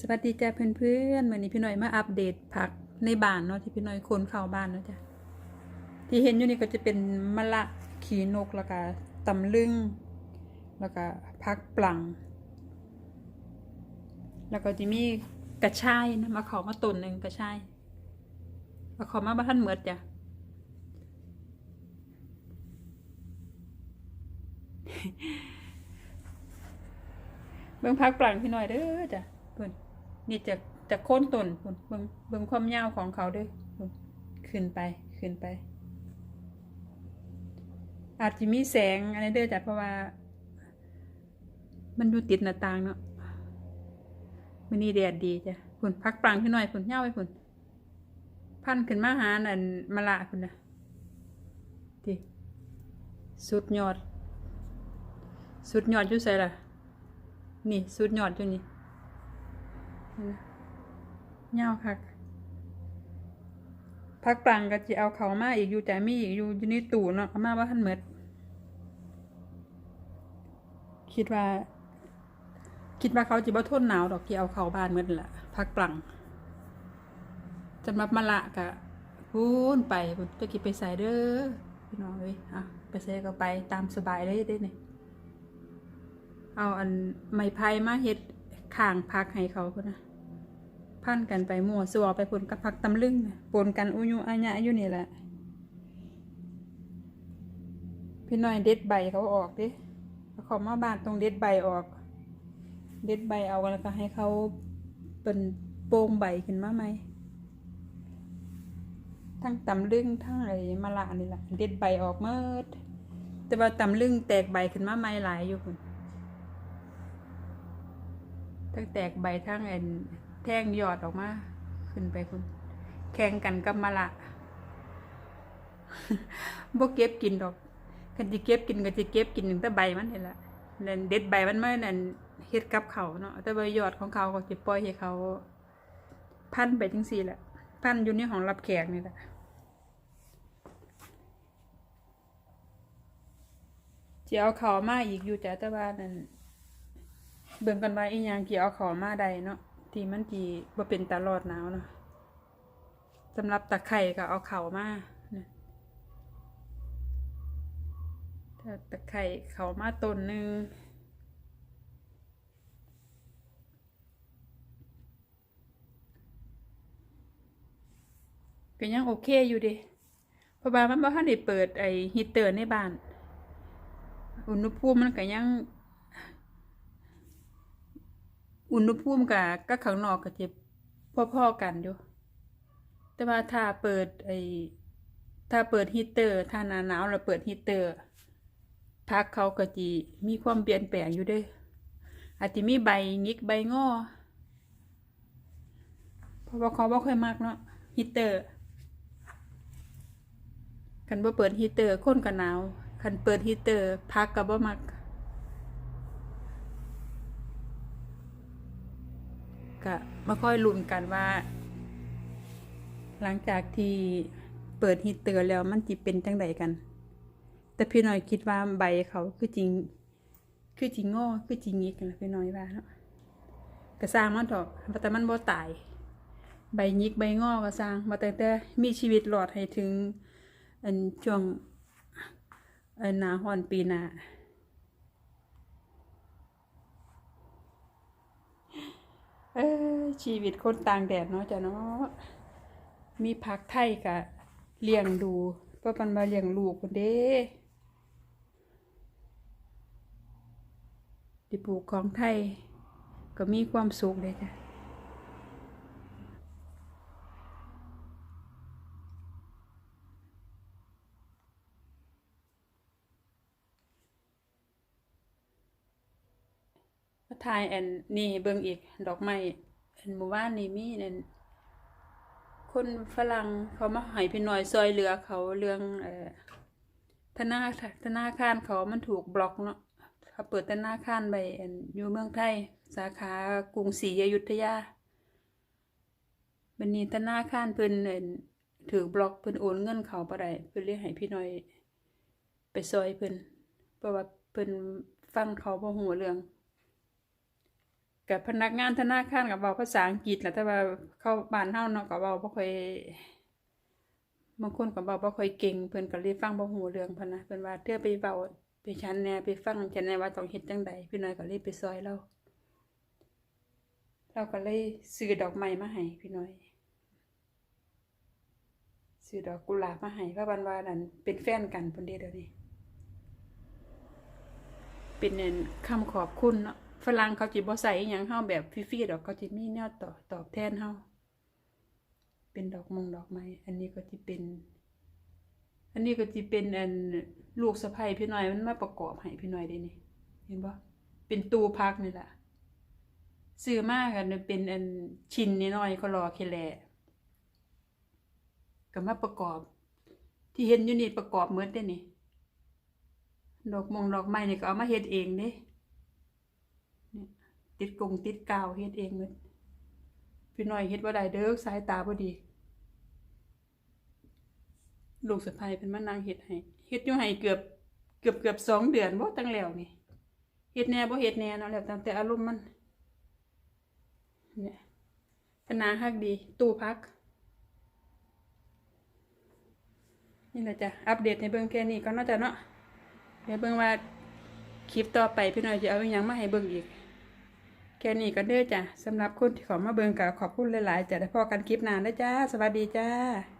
สวัสดีจ้าเพื่อนๆวันนี้พี่หน่อยมาอัปเดตผักในบ้านเนาะที่พี่หน่อยคนเข้าบ้านเนาะจ้ะที่เห็นอยู่นี่ก็จะเป็นมะละขีนกแล้วก็ตำลึงแล้วก็ผักปลัง แล้วก็จะมีกระชายนะมาขอมาตุนหนึ่งกระชายมาขอมาบ้านเหมือดจ้ะเบิ่งพักปลังพี่หน่อยเด้อจ้ะเพิ่อน นี่จะจะโค่นต้นเพิ่นเบิ่งเบิ่งความยาวของเขาด้อเพิ่นขึ้นไปขึ้นไป อาจจะมีแสงอะไรเด้อจ้ะเพราะว่า มันอยู่ติดหน้าต่างเนาะมันนี่แดดดีจ้ะเพิ่นพักปลังพี่หน่อยเพิ่นยาวไปเพิ่นพันขึ้นมาหานันมะละเพิ่นนะดิสุดยอด สุดยอดอยู่ไสล่ะนี่ สุดยอดอยู่นี่ เงาคักพักปลังก็จะเอาเขามาอีกอยู่แต่มีอีกอยู่อยู่ในตู้เนาะเอามาว่าท่านเมดคิดว่า คิดว่าเขาจะบ่ทนหนาวดอกที่เอาเขาบ้านเมดนั่นละพักปลังจำรับมาละกะพูนไปพุ่นจะกินไปใส่เด้อพี่น้องเอ้ยอะไปใส่ก็ไปตามสบายเลยเด้เนี่ยเอาอันไม้ไผ่มาเฮ็ดข้างพักให้เขาพุ่นนะ พันกันไปมั่วสัวไปพุ่นกับพักตำลึงปนกันอุยุอัญะอยู่นี่แหละ พี่น้อยเด็ดใบเขาออกดิเอาเขอมาบานตรงเด็ดใบออก เด็ดใบเอาแล้วก็ให้เขาเป็นโป่งใบขึ้นมาไหม ทั้งตำลึงทั้งอะไอ้มะละนี่แหละเด็ดใบออกเมื่อแต่ว่าตำลึงแตกใบขึ้นมาใหม่หลายอยู่พุ่นทั้งแตกใบทั้งเอ็น แทงยอดออกมา ขึ้นไปคุณ แข่งกันกับมะละบ่เก็บกินดอกคันสิเก็บกินก็สิเก็บกินถึงแต่ใบมันนี่แหละนั่นเด็ดใบมันมานั่นเฮ็ดกับเขาเนาะแต่ใบยอดของเขาก็สิปล่อยให้เขา พันไปจังซี่แหละพันอยู่ในห้องรับแขกนี่แหละสิเอาเขามาอีกอยู่จ้ะแต่ว่านั่นเบิ่งกันไว่าอีหยังกี่เอาเของมาได้เนาะ ที่มันที่บ่เป็นตลอดหนาวเนาะสำหรับตะไคร่ก็เอาเข่ามานะถ้าตะไคร่เข่ามาต้นหนึ่งก็ยังโอเคอยู่ดิเพราะว่ามันบ่ทันได้เปิดไอฮีเตอร์ในบ้าน อุณหภูมิมันก็ยัง อุณหภูมิกับก็ข้างนอกก็จะพ่อๆกันอยู่ แต่ว่าถ้าเปิดไอ้ถ้าเปิดฮีเตอร์ ถ้าหนาหนาวเราเปิดฮีเตอร์พักเขาก็จีมีความเปลี่ยนแปลงอยู่ด้วยอาจจะมีใบงิกใบงอเพราะว่าเขาบ่ค่อยมากเนาะฮีเตอร์คันบ่เปิดฮีเตอร์คนก็หนาวคันเปิดฮีเตอร์พักก็บ่มัก ก็มาค่อยลุ้นกันว่า หลังจากที่เปิดฮีตเตอร์แล้วมันจิเป็นจังใดกัน แต่พี่น้อยคิดว่าใบเขาคือจริง คือจริงงอคือจริงยิกกันะพี่น้อยว่าเนาะก็สร้างมันเถอะแต่มันบ่ตาย ใบยิกใบงอก็สร้างมาแต่แต่มีชีวิตรอดให้ถึงอันช่วงอันนาฮอนปีนา เออ ชีวิตคนต่างแดดเนาะจ้ะเนาะมีพักไทยกะเลี้ยงดูเพราะมันมาเลี้ยงลูกคนเด้ที่ปลูกของไทย ก็มีความสุขเลยจ้ะทายแอนนี่เบิ่งอีกดอกไม้ อันหมู่บ้านนี่มีนั่นคนฝรั่งเขามาให้พี่น้อยซอยเหลือเขาเรื่องเอ่อธนาธนาคารเขามันถูกบล็อกเนาะเขาเปิดธนาคารไปอยู่เมืองไทย สาขากรุงศรีอยุธยาบันนี้ธนาคารเพิ่นเอิ่นถือบล็อกเพิ่นโอนเงินเขาบ่ได้เพิ่นเลยให้พี่น้อยไปซอยเพิ่นเพราะว่าเพิ่นฟังเขาบ่ฮู้เรื่อง กับพนักงานธนาคารกับเว้าภาษาอังกฤษแหละแต่ว่าเข้าบ้านเฮาเนาะก็เว้าบ่ค่อยบางคนก็เว้าบ่ค่อยเก่งเพิ่นก็เลยฟังบ่ฮู้เรื่องเพิ่นนะเพิ่นว่าเทื่อไปเว้าไปชั้นแน่ไปฟังฉันแน่ว่าต้องเฮ็ดจังใดพี่น้อยก็เลยไปซอยเราเราก็เลยซื้อดอกไม้มาให้พี่น้อยซื้อดอกกุหลาบมาให้เพราะวันว่านั่นเป็นแฟนกันพุ่นเด้เดี๋ยวนี้เป็นเน้นคำขอบคุณเนาะ ฝรั่งเขาจิบ่ใส่อหยังเฮาแบบฟรีๆดอกเขาจิมีแนวตอบตอบแทนเฮาเป็นดอกมงดอกไม้อันนี้ก็จิเป็น อันนี้ก็จิเป็นอันลูกสะใภ้พี่น้อยมันมาประกอบให้พี่น้อยได้นี่เห็นบ่เป็นตู้พักนี่แหละซื้อมากันเป็นอันชิ้นน้อยๆเขารอแค่แลก็มาประกอบ ที่เห็นอยู่นี่ประกอบหมดเด้นี่ดอกมงดอกไม้นี่ก็เอามาเฮ็ดเองเด้เนี่ย ติดกงติดกาวเฮ็ดเองหมดพี่น้อยเฮ็ดบ่าได้เด้อสายตาบ่ดี ลูกสะใภ้เพิ่นมานั่งเฮ็ดให้เฮ็ดอยู่ให้เกือบเกือบเกือบสองเดือนบ่ตั้งแล้วนี่เฮ็ดแหน่บ่เฮ็ดแหน่เนาะแล้วตามแต่อารมณ์มันเนี่ยพนาฮักดี ตู้พัก นี่แหละจ้ะอัปเดตให้เบิ่งแค่นี้ก็น่าจะเนาะเดี๋ยวเบิ่งว่าคลิปต่อไปพี่น้อยจะเอาอหยังมาให้เบิ่งอีก แค่นี้ก็เด้อจ้ะสำหรับคนที่ขอมาเบิงกับขอบคุณหลายๆจ้ะได้พอกันคลิปหน้าแล้วจ้า สวัสดีจ้า